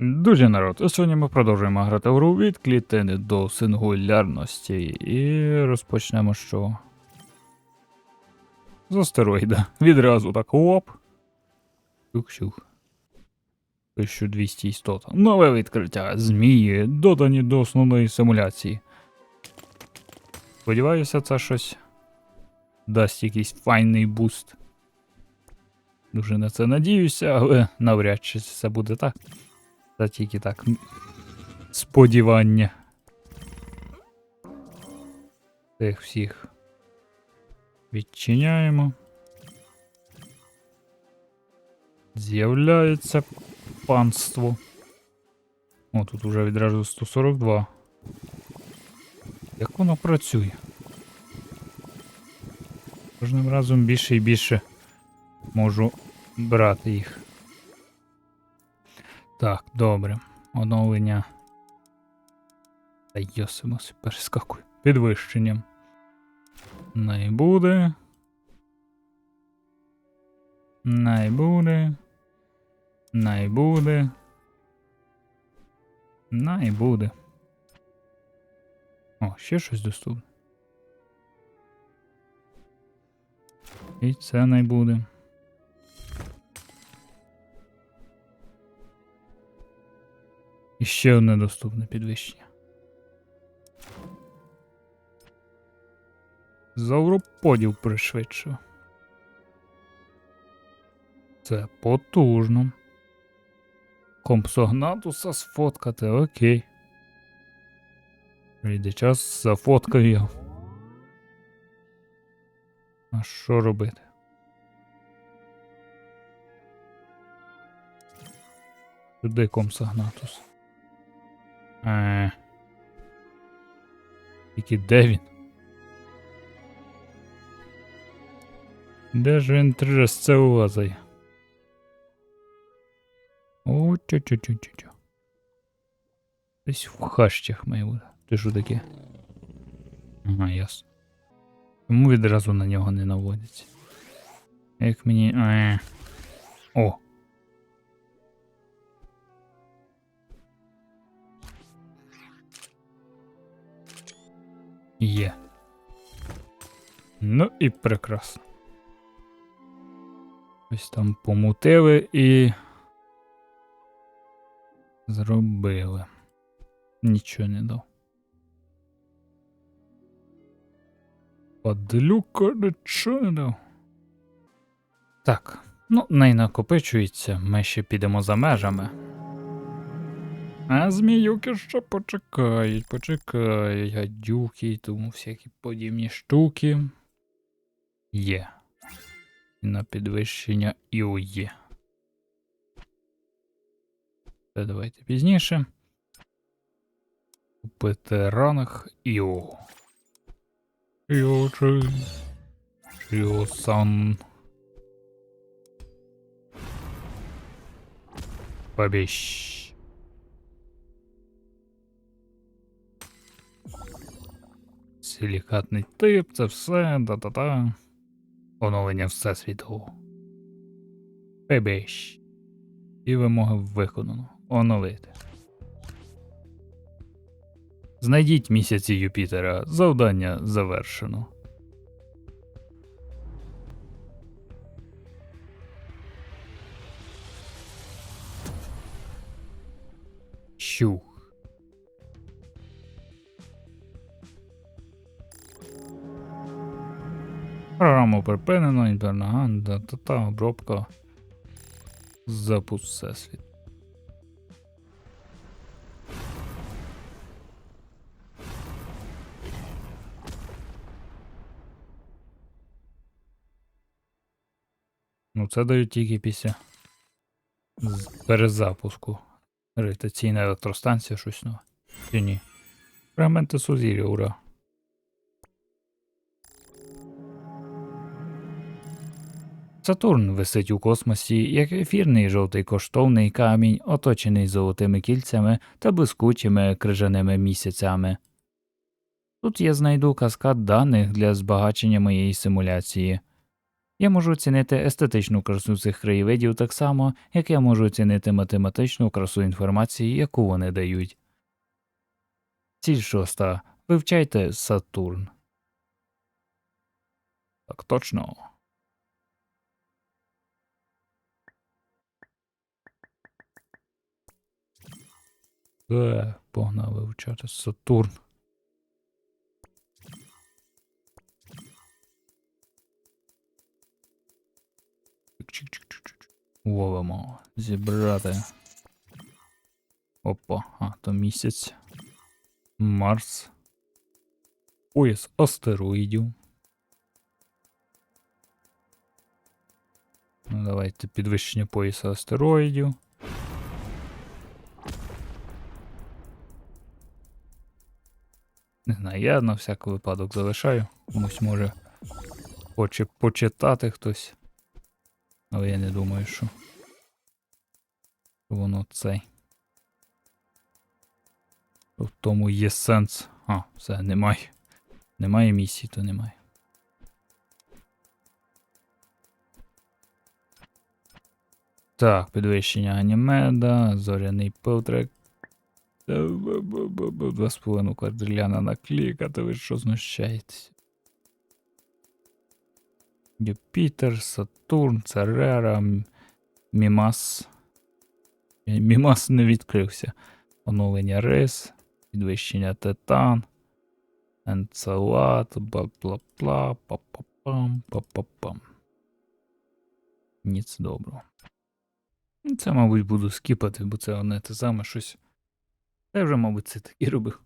Друзі народ, сьогодні ми продовжуємо грати в гру від клітини до сингулярності. І розпочнемо що? З астероїда. Відразу так оп. Щух-щух. 1200 істот. Нове відкриття. Змії, додані до основної симуляції. Сподіваюся, це щось дасть якийсь файний буст. Дуже на це надіюся, але навряд чи це буде так. Це тільки так. Сподівання. Цих всіх відчиняємо. З'являється панство. О, тут уже відразу 142. Як воно працює? Кожним разом більше і більше можу брати їх. Так, добре. Оновлення. Та йосимось, перескакую. Підвищенням. Не буде. Не буде. Не буде. Не буде. О, ще щось доступне. І це не буде. І ще одне доступне підвищення. Завроподіл пришвидшив. Це потужно. Компсогнатуса сфоткати, окей. Прийде час зафоткаю його. А що робити? Сюди компсогнатус. Е. Тільки де він? Де ж він через це улазає? О, чу чу чу чу чу Десь в хащах має бути. Ти що таке? Ага, ясно. Чому відразу на нього не наводиться? Як мені. Е. О! Є. Ну і прекрасно. Ось там помутили і. Зробили. Нічого не дав. Падлюка нічого не дав. Так, ну, не накопичується, ми ще підемо за межами. А зміюки ще почекають, почекають, гадюки і тому всякі подібні штуки. Є. І на підвищення іу є. Це давайте пізніше. Купити ранах іу. Іо чи... Іо сан. Побіщ. Силікатний тип, це все, та-та-та. Оновлення Всесвіту. Побіщ. І вимоги виконано. Оновити. Знайдіть місяці Юпітера. Завдання завершено. Щух. Програму припинено, інтернаганда, та та обробка. Запуск всесвіт. Ну, це дають тільки після перезапуску. Гравітаційна електростанція, щось нове. Чи ні? Фрагменти сузір'я, ура. Сатурн висить у космосі, як ефірний жовтий коштовний камінь, оточений золотими кільцями та блискучими крижаними місяцями. Тут я знайду каскад даних для збагачення моєї симуляції. Я можу оцінити естетичну красу цих краєвидів так само, як я можу оцінити математичну красу інформації, яку вони дають. Ціль шоста. Вивчайте Сатурн. Так точно. Е, погнав вивчати Сатурн. Ловимо. Зібрати. Опа, а, то місяць. Марс. Пояс астероїдів. Ну, давайте підвищення пояса астероїдів. Не знаю, я на всяк випадок залишаю. Комусь може хоче почитати хтось. Але я не думаю, що воно цей. В тому є сенс. А, все, немає. Немає місії, то немає. Так, підвищення анімеда, зоряний бу-бу-бу-бу, Два з половину квадриляна наклікати, ви що знущаєтесь? Юпітер, Сатурн, Церера, Мімас. Е, Мімас не відкрився. Оновлення рис, підвищення титан, енцелад, бла-бла-бла, па-па-пам, па-па-пам. Ніц доброго. Це, мабуть, буду скіпати, бо це одне те саме щось. Я вже, мабуть, це так і робив.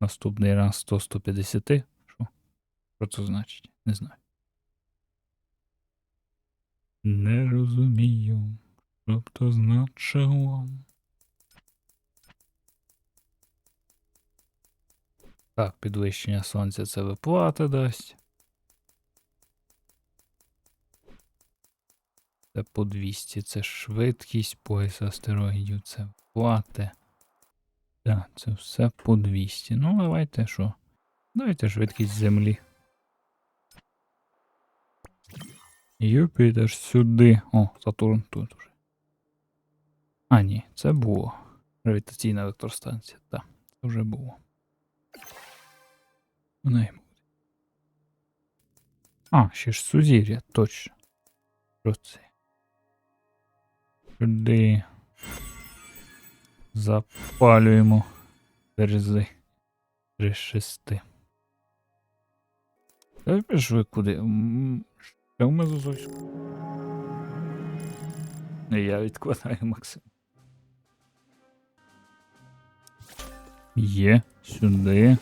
Наступний раз 100-150. Що? Що це значить? Не знаю. Не розумію, що б то значило. Так, підвищення сонця це виплати дасть. Це по 200, це швидкість пояс астероїдів, це виплати. Так, це все по 200. Ну, давайте що? Давайте швидкість землі. Юпітер сюди. О, Сатурн тут уже. А, ні, це було. Гравітаційна електростанція. Так, це вже було. Буде. А, ще ж сузір'я, точно. Що це? Сюди. Запалюємо берези. Три шести. Та пішли куди? Що ми за зоську? Не я відкладаю Максим. Є, сюди.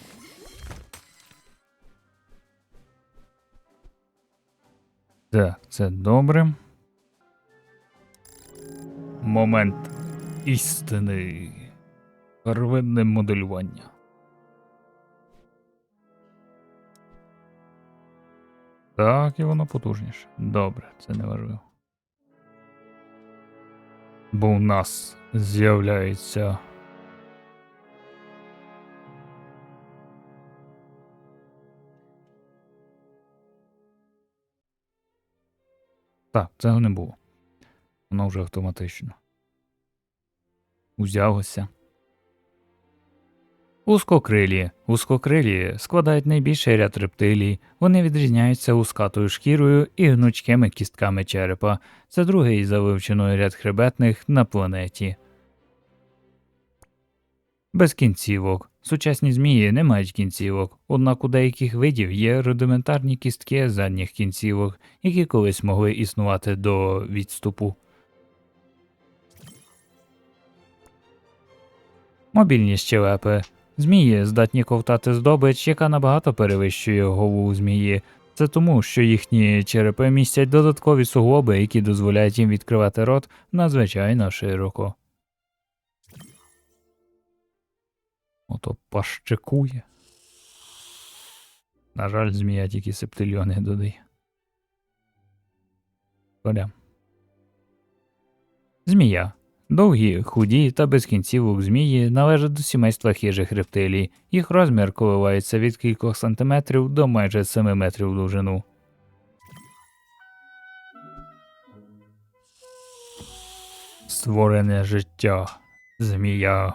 Так, це добре. Момент істини. Первинне моделювання. Так, і воно потужніше. Добре, це не важливо. Бо у нас з'являється. Так, цього не було. Воно вже автоматично. Узялося. Узкокрилі. Узкокрилі складають найбільший ряд рептилій. Вони відрізняються ускатою шкірою і гнучкими кістками черепа. Це другий за вивченою ряд хребетних на планеті. Без кінцівок. Сучасні змії не мають кінцівок, однак у деяких видів є рудиментарні кістки задніх кінцівок, які колись могли існувати до відступу. Мобільні щелепи. Змії здатні ковтати здобич, яка набагато перевищує голову змії. Це тому, що їхні черепи містять додаткові суглоби, які дозволяють їм відкривати рот надзвичайно широко. Ото пащикує. На жаль, змія тільки септильйони додає. Шкода. Змія. Довгі, худі та без кінців у змії належать до сімейства хижих рептилій. Їх розмір коливається від кількох сантиметрів до майже 7 метрів довжину. Створене життя. Змія.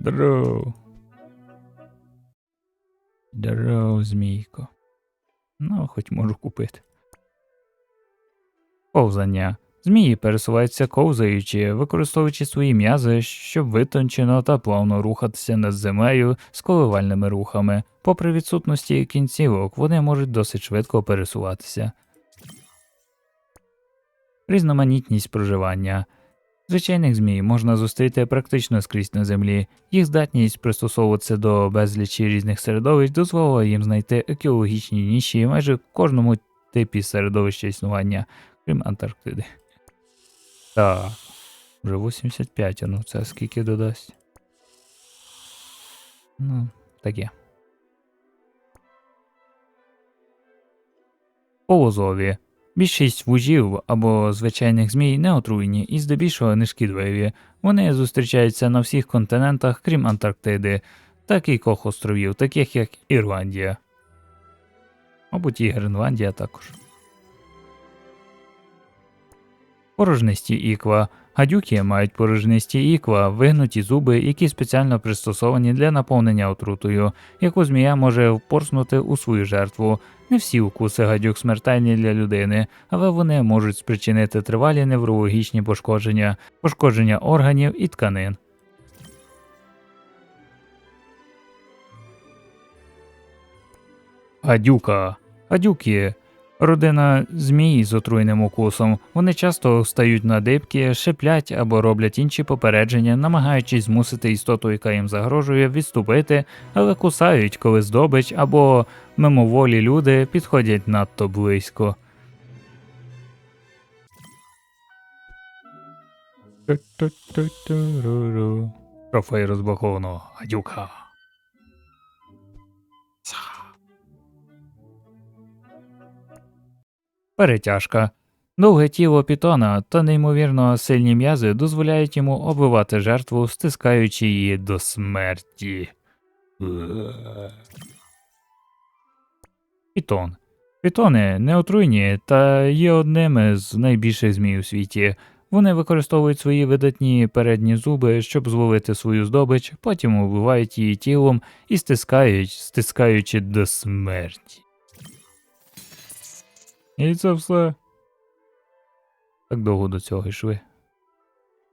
Дров. Дров, змійко. Ну, хоч можу купити. Повзання. Змії пересуваються ковзаючи, використовуючи свої м'язи, щоб витончено та плавно рухатися над землею з коливальними рухами. Попри відсутності кінцівок, вони можуть досить швидко пересуватися. Різноманітність проживання. Звичайних змій можна зустріти практично скрізь на землі. Їх здатність пристосовуватися до безлічі різних середовищ дозволила їм знайти екологічні ніші майже в кожному типі середовища існування, крім Антарктиди. Так, вже 85, а ну це скільки додасть? Ну, таке. Полозові. Більшість вужів або звичайних змій не отруйні і здебільшого не шкідливі. Вони зустрічаються на всіх континентах, крім Антарктиди, та кількох островів, таких як Ірландія. Мабуть, і Гренландія також. Порожнисті іква. Гадюки мають порожнисті іква, вигнуті зуби, які спеціально пристосовані для наповнення отрутою, яку змія може впорснути у свою жертву. Не всі укуси гадюк смертельні для людини, але вони можуть спричинити тривалі неврологічні пошкодження, пошкодження органів і тканин. Гадюка. Гадюки Родина змій з отруйним укусом. Вони часто стають на дибки, шиплять або роблять інші попередження, намагаючись змусити істоту, яка їм загрожує, відступити, але кусають, коли здобич або мимоволі люди підходять надто близько. Трофей розбаховано. Гадюка. Перетяжка. Довге тіло пітона та неймовірно сильні м'язи дозволяють йому оббивати жертву, стискаючи її до смерті. Пітон. Пітони неотруйні та є одними з найбільших змій у світі. Вони використовують свої видатні передні зуби, щоб зловити свою здобич, потім убивають її тілом і стискають, стискаючи до смерті. І це все. Так довго до цього йшли.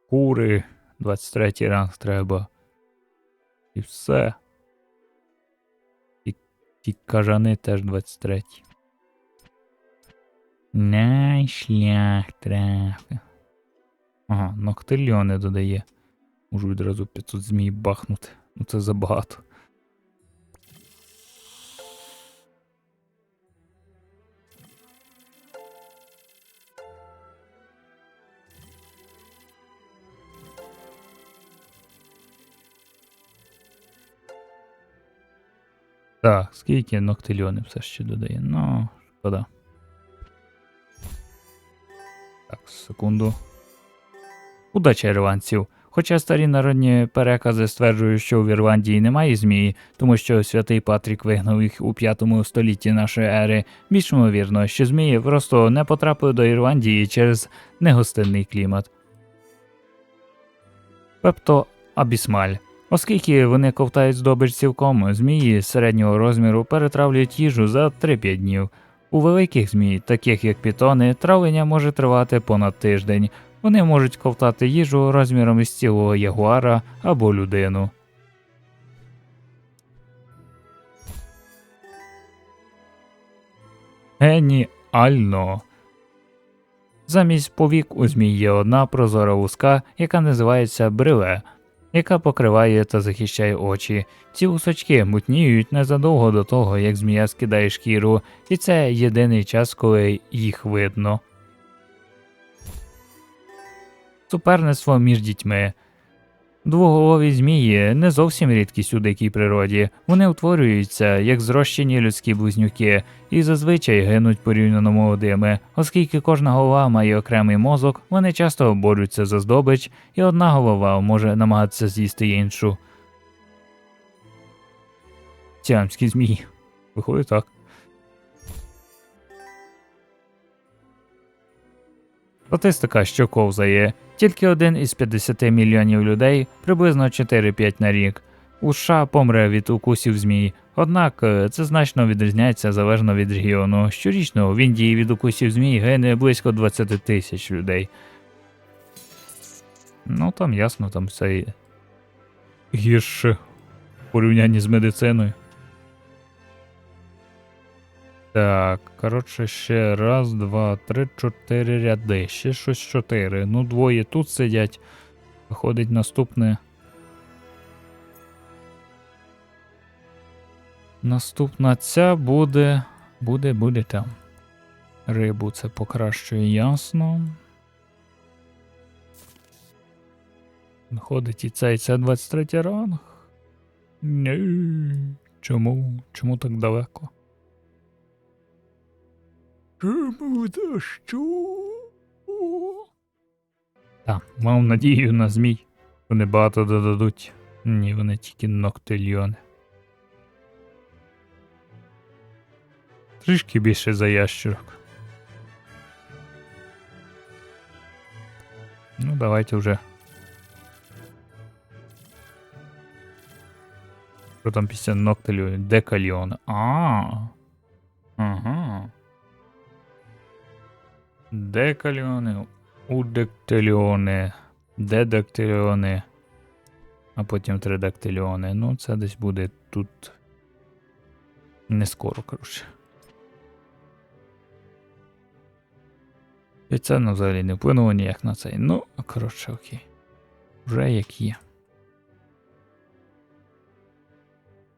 Кури, 23 ранг треба. І все. І ті кажани теж 23. Най шлях трафи. Ага, ноктильйони додає. Можу відразу 500 змій бахнути. Ну це забагато. Так, скільки ноктильйони все ще додає. Ну, шкода. Так, секунду. Удача ірландців. Хоча старі народні перекази стверджують, що в Ірландії немає змії, тому що святий Патрік вигнав їх у п'ятому столітті нашої ери, більш ймовірно, що змії просто не потрапили до Ірландії через негостинний клімат. Пепто Абісмаль. Оскільки вони ковтають здобич цілком, змії середнього розміру перетравлюють їжу за 3-5 днів. У великих змій, таких як пітони, травлення може тривати понад тиждень. Вони можуть ковтати їжу розміром із цілого ягуара або людину. Геніально. Замість повік у змій є одна прозора луска, яка називається бриле яка покриває та захищає очі. Ці усочки мутніють незадовго до того, як змія скидає шкіру, і це єдиний час, коли їх видно. Суперництво між дітьми. Двоголові змії не зовсім рідкість у дикій природі, вони утворюються як зрощені людські близнюки і зазвичай гинуть порівняно молодими, оскільки кожна голова має окремий мозок, вони часто борються за здобич, і одна голова може намагатися з'їсти іншу. Сіамські змії. Виходить так. Статистика, що ковзає. Тільки один із 50 мільйонів людей, приблизно 4-5 на рік. У США помре від укусів змій. Однак е, це значно відрізняється залежно від регіону. Щорічно в Індії від укусів змій гине близько 20 тисяч людей. Ну там ясно, там все гірше в порівнянні з медициною. Так, коротше, ще раз, два, три, чотири ряди. Ще щось чотири. Ну, двоє тут сидять. Виходить наступне. Наступна ця буде. Буде, буде там. Рибу це покращує ясно. Виходить і це, і це 23 ранг. Ні. Чому? Чому так далеко? Чому за що? Так, мав надію на змій. Вони багато додадуть. Ні, вони тільки ноктильйони. Трішки більше за ящерок. Ну, давайте вже. Що там після ноктилю? Декальйон. А. Ага. Декальйони, удектильйони, дедактильйони, а потім тридактильйони. Ну, це десь буде тут. Не скоро, коротше. І це ну, взагалі не вплинуло ніяк на цей. Ну, коротше, окей. Вже як є.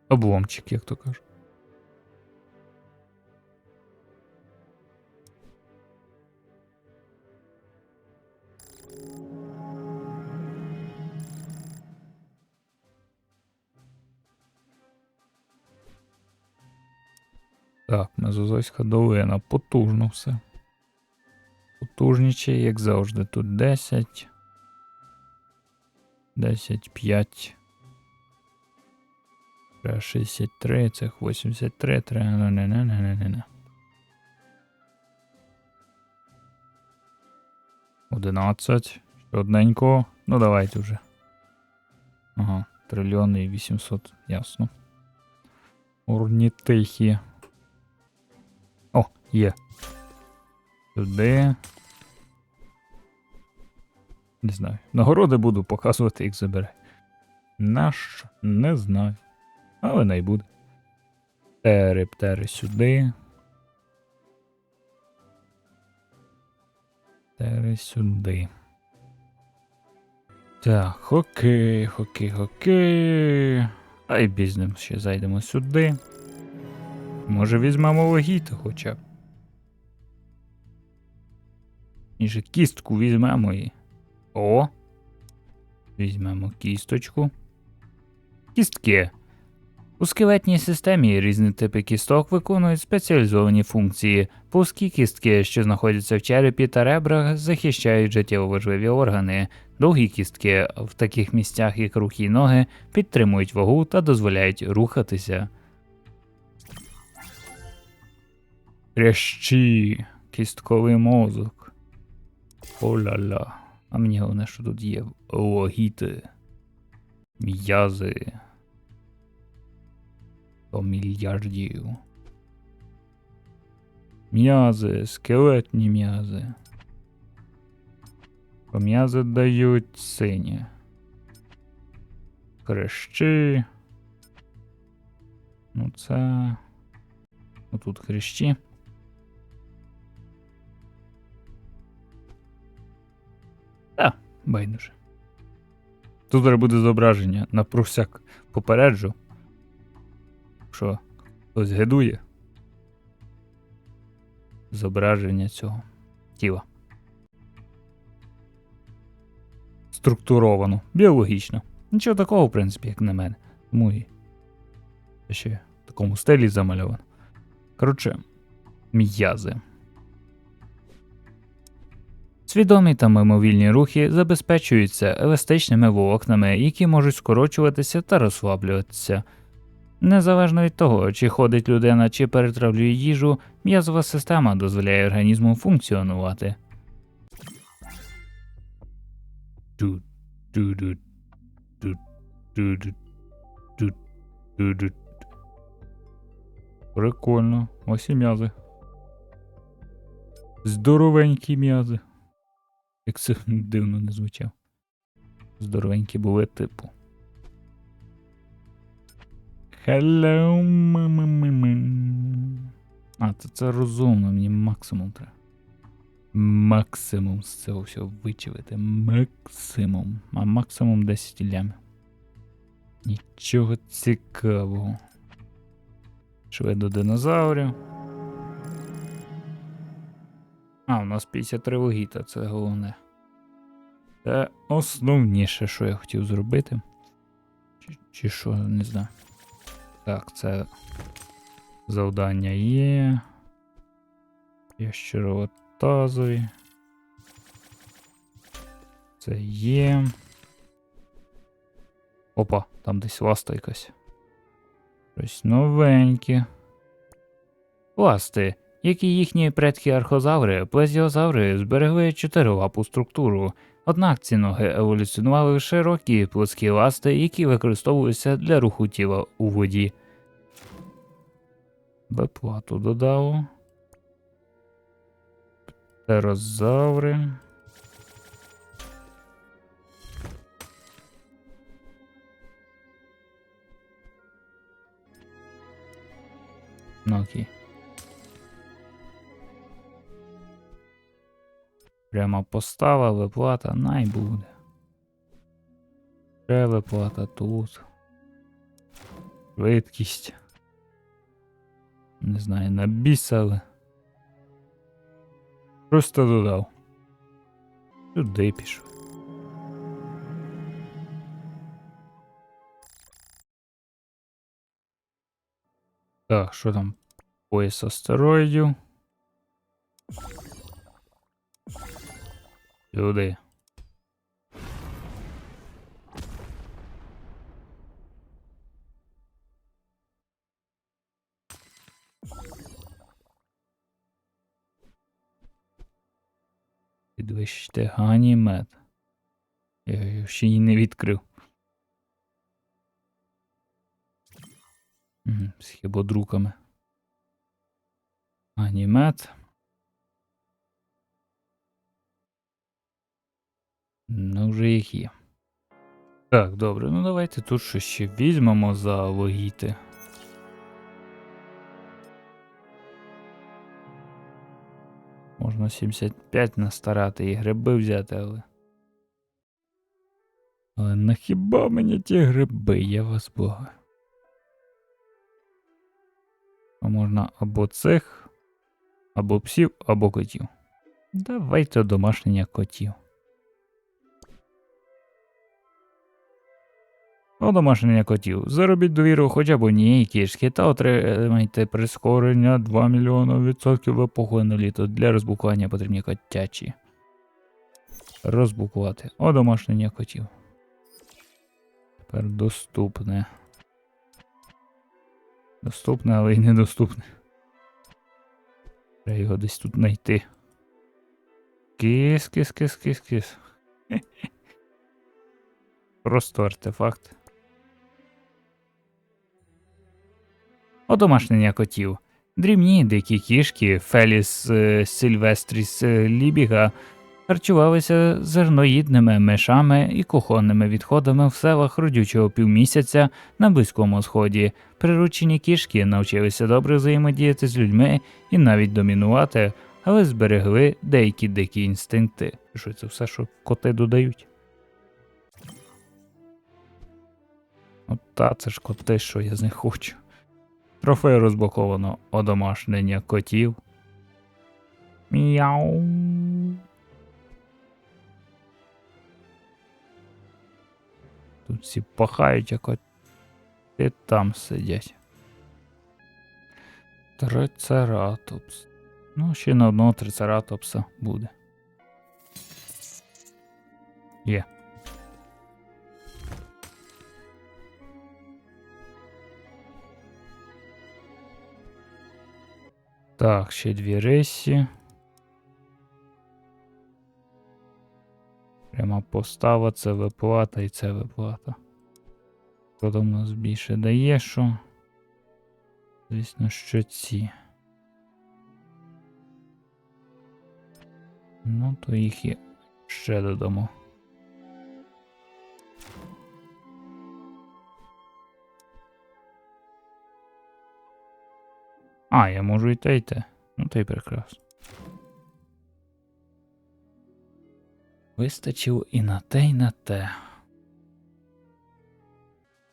Обломчик, як то кажуть. Так, Мезозойська долина. Потужно все. Потужніче, як завжди. Тут 10. 10, 5. 63, цих 83, треба. Не, не, не, не, не, не. 11. Ще одненько. Ну давайте вже. Ага, трильйон і 800, ясно. Орнітихі. Є. Сюди. Не знаю. Нагороди буду показувати, їх забирай. Нащо? Не знаю. Але не буде. Тери, птери сюди. Тери сюди. Так, окей, окей, окей. А й бізнем ще зайдемо сюди. Може візьмемо логіта хоча б. І же кістку візьмемо і. О! Візьмемо кісточку. Кістки. У скелетній системі різні типи кісток виконують спеціалізовані функції. Плоскі кістки, що знаходяться в черепі та ребрах, захищають життєво важливі органи. Довгі кістки в таких місцях, як руки й ноги, підтримують вагу та дозволяють рухатися. Хрящі, кістковий мозок. О-ля-ля. А мені головне, що тут є логіти, м'язи. До мільярдів. М'язи, скелетні м'язи. М'язи дають сині. Хрещі. Ну це. Отут хрещі. Та, байдуже. Тут зараз буде зображення на прусяк попереджу. Що хтось гидує. Зображення цього тіла. Структуровано, біологічно. Нічого такого, в принципі, як на мене. Тому і ще в такому стилі замальовано. Коротше, м'язи. Свідомі та мимовільні рухи забезпечуються еластичними волокнами, які можуть скорочуватися та розслаблюватися. Незалежно від того, чи ходить людина, чи перетравлює їжу, м'язова система дозволяє організму функціонувати. Прикольно. Ось і м'язи. Здоровенькі м'язи. Як це дивно не звучав. Здоровенькі були типу. Hello, мамамамам. А, це, це розумно, мені максимум треба. Максимум з цього всього вичавити. Максимум. А максимум 10 лямів. Нічого цікавого. Шве до динозаврів. А, у нас 53 вугіта, це головне. Це основніше, що я хотів зробити. Чи, чи що, не знаю. Так, це завдання є. Ящеровотазові. Це є. Опа, там десь ласта якась. Щось новеньке. Ласти, як і їхні предки архозаври, плезіозаври зберегли чотирилапу структуру. Однак ці ноги еволюціонували широкі плоскі ласти, які використовуються для руху тіла у воді. Виплату додало. Птерозаври. Ну окей. Прямо постава, виплата, най буде. Ще виплата тут. Швидкість. Не знаю, набісали. Просто додав. Сюди пішов. Так, що там? Пояс астероїдів. Сюди. Підвищити ганімет. Я його ще й не відкрив. Угу, з хібодруками. Ганімет. Ну, вже їх є. Так, добре, ну давайте тут що ще візьмемо за логіти. Можна 75 настарати і гриби взяти, але. Але на хіба мені ті гриби, я вас бога. А можна або цих, або псів, або котів. Давайте домашнення котів. Одомашнення котів. Заробіть довіру хоча б однієї кішки та отримайте прискорення 2 мільйона відсотків в епоху на літо. Для розбукування потрібні котячі. Розбукувати. Одомашнення котів. Тепер доступне. Доступне, але й недоступне. Треба його десь тут знайти. Кис, кис, кис, кис, кис. Просто артефакт. Одомашнення котів. Дрібні дикі кішки Феліс е, Сильвестріс е, Лібіга харчувалися зерноїдними мишами і кухонними відходами в селах родючого півмісяця на Близькому Сході. Приручені кішки навчилися добре взаємодіяти з людьми і навіть домінувати, але зберегли деякі дикі інстинкти. Що це все, що коти додають? От та це ж коти, що я з них хочу. Трофей розблоковано одомашнення котів. Мяу. Тут всі пахають, а коти там сидять. Трицератопс. Ну, ще на одного трицератопса буде. Є. Так, ще дві рисі. Пряма постава, це виплата і це виплата. Хто там у нас більше дає, що? Звісно, що ці. Ну, то їх і ще додамо. А, я можу і те, і те. Ну, то й прекрасно. Вистачило і на те, і на те.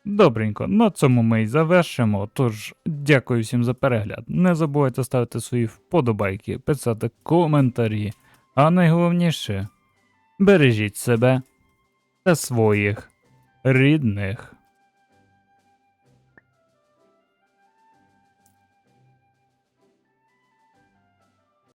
Добренько, на цьому ми й завершимо. Тож, дякую всім за перегляд. Не забувайте ставити свої вподобайки, писати коментарі. А найголовніше бережіть себе та своїх рідних.